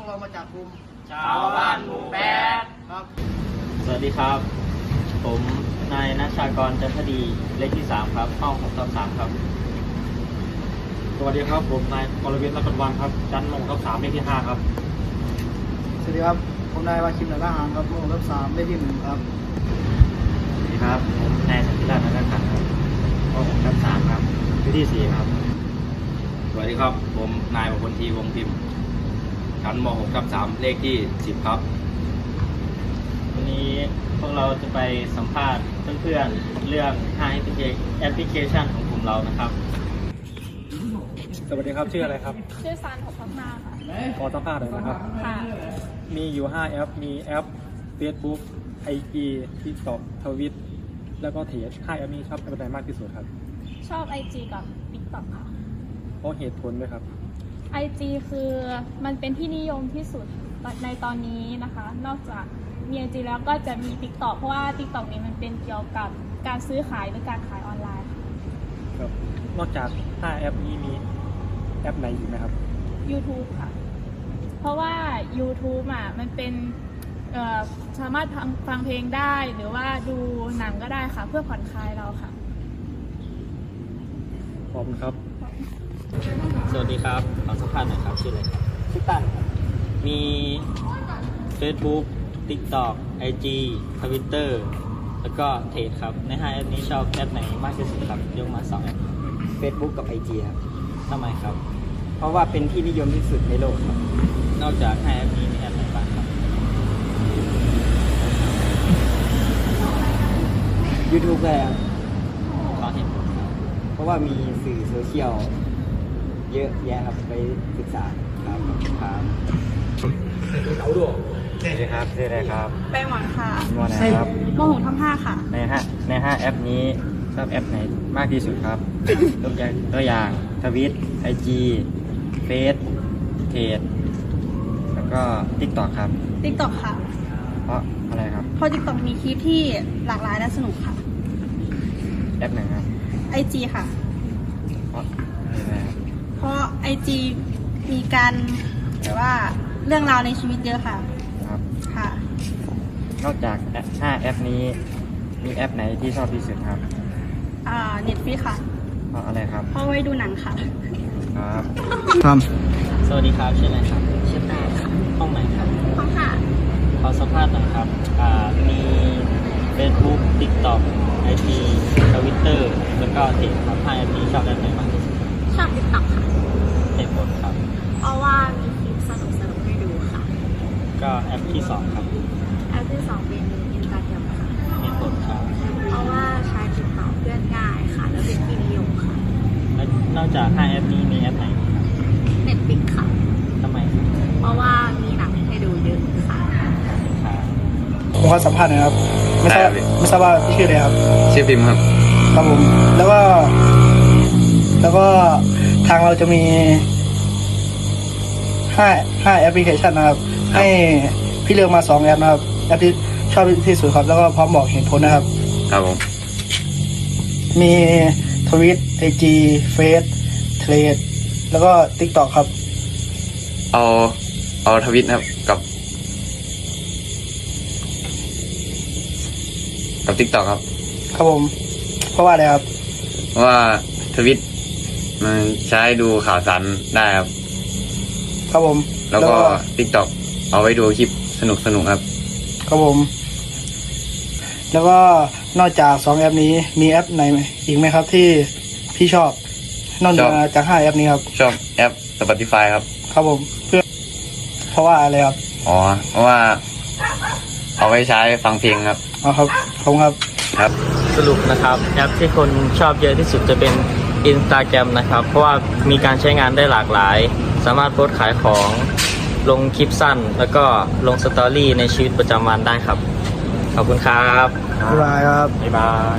วกเรามาจากกลุ่มชาวบ้านหมู่แปดครับ สวัสดีครับ ผมนายนัชชากรจันทดีเลขที่สามครับห้องหกทับสามครับ สวัสดีครับ ผมนายกรวิทย์รัตนวันครับชั้นมงทับสามเลขที่ห้าครับ สวัสดีครับ ผมนายวาคิมหนาละหางครับหมู่รับสามเลขที่หนึ่งครับ สวัสดีครับ ผมนายสันติราชนันทขันธ์ครับห้องหกทับสามครับเลขที่สี่ครับ สวัสดีครับ ผมนายประพลทีวงพิมพ์ ชั้นม .6 ทับ3เลขที่ 10 ครับ วันนี้พวกเราจะไปสัมภาษณ์เพื่อนๆเรื่อง5แอปพลิเคชันของกลุ่มเรานะครับ สวัสดีครับ ชื่ออะไรครับ ชื่อซันหกพักมาค่ะ ขอสัมภาษณ์หน่อยนะครับ ค่ะ มีอยู่ 5 แอป มีแอป Facebook IG TikTok ทวิต แล้วก็เทส5แอปนี้ชอบแอปไหนมากที่สุดครับ ชอบ IG กับ TikTok ค่ะ เพราะเหตุผลด้วยครับ IG คือมันเป็นที่นิยมที่สุดในตอนนี้นะคะ นอกจากมี IG แล้วก็จะมี TikTok เพราะว่า TikTok นี้มันเป็นเกี่ยวกับการซื้อขายหรือการขายออนไลน์ค่ะครับนอกจาก5แอปนี้มีแอปไหนอีกไหมครับ YouTube ค่ะ เพราะว่า YouTube อะมันเป็นเอ่อสามารถฟังฟังเพลงได้หรือว่าดูหนังก็ได้ค่ะ เพื่อผ่อนคลายเราค่ะ ขอบคุณครับ สวัสดีครับขอสัมภาษณ์หน่อยครับ ชื่ออะไรครับชื่อตั้นมี Facebook TikTok IG Twitter แล้วก็เทรดครับ ใน5แอปนี้ชอบแอปไหนมากที่สุดครับ ยกมา2แอป Facebook กับ IG ครับทำไมครับ เพราะว่าเป็นที่นิยมที่สุดในโลกครับ นอกจาก5แอปนี้มีแอปไหนบ้างครับ YouTube ก็ครับขอเหตุผลครับ เพราะว่ามีสื่อโซเชียล เยอะแยะครับไปศึกษาครับครับสวัสดีครับชื่ออะไรครับไปหมอนค่ะมอไหนครับโมโหทำห้าค่ะ ในห้าในห้าแอปนี้ชอบแอปไหนมากที่สุดครับตัวอย่างตัวอย่างทวิตไอจีเฟซเทสแล้วก็ทิกตอกครับ TikTok ค่ะ เพราะอะไรครับ เพราะ TikTok มีคลิปที่หลากหลายและสนุกค่ะ แอปไหนครับ IG ค่ะ เพราะอะไรครับเพราะ IG มีการแบบว่าเรื่องราวในชีวิตเยอะค่ะ ครับ ค่ะ นอกจากแอปห้าแอปนี้ มีแอปไหนที่ชอบที่สุดครับอ่า Netflix ค่ะ เพราะอะไรครับ เพราะไว้ดูหนังค่ะ ครับครับสวัสดีครับชื่ออะไรครับชื่อต้าครับห้องไหนครับห้องค่ะ ขอสัมภาษณ์หน่อยครับอ่ามี Facebook TikTok IG Twitter แล้วก็เทรดครับ5แอปนี้ชอบแอปไหนมากที่สุด ชอบ TikTok ค่ะเหตุผลครับ เพราะว่ามีคลิปสนุกสนุกให้ดูค่ะ ก็แอปที่สองครับแอปที่สองเป็น Instagram ค่ะ เหตุผลครับเพราะว่าใช้ติดต่อเพื่อนง่ายค่ะ และเป็นที่นิยมค่ะ แล้วนอกจาก5แอปนี้มีแอปไหนอีกครับ Netflix ค่ะ ทำไมครับเพราะว่ามีหนังให้ดูเยอะค่ะ ครับ ผมขอสัมภาษณ์หน่อยครับ ไม่ทราบได้ครับไม่ทราบว่าพี่ชื่ออะไรครับ ชื่อพิมพ์ครับ ครับผม แล้วก็ แล้วก็ทางเราจะมีห้าห้าแอปพลิเคชันนะครับ ให้พี่เลือกมาสองแอปนะครับแอปที่ชอบที่สุดครับ แล้วก็พร้อมบอกเหตุผลนะครับ ครับผมมีทวิตไอจีเฟซเทรดแล้วก็ทิกตอกครับ เอาเอาทวิตนะครับกับ กับทิกตอกครับ ครับผม เพราะว่าอะไรครับ เพราะว่าทวิต มันใช้ดูข่าวสารได้ครับ ครับผมแล้วก็ทิกตอกเอาไว้ดูคลิปสนุกสนุกๆครับ ครับผม แล้วก็นอกจากสองแอปนี้มีแอปไหนไหมอีกไหมครับ ที่พี่ชอบ นอกเหนืชออบจากห้าแอปนี้ครับ ชอบแอป Spotify ครับ ครับผม เพื่อ เพราะว่าอะไรครับ อ๋อ เพราะว่า เอาไว้ใช้ฟังเพลงครับ อ๋อครับผมครับ ครับ สรุปนะครับ แอปที่คนชอบเยอะที่สุดจะเป็น Instagram นะครับ เพราะว่ามีการใช้งานได้หลากหลาย สามารถโพสต์ขายของลงคลิปสั้น แล้วก็ลงสตอรี่ในชีวิตประจำวันได้ครับ ขอบคุณครับ บ๊ายบายครับ บ๊ายบาย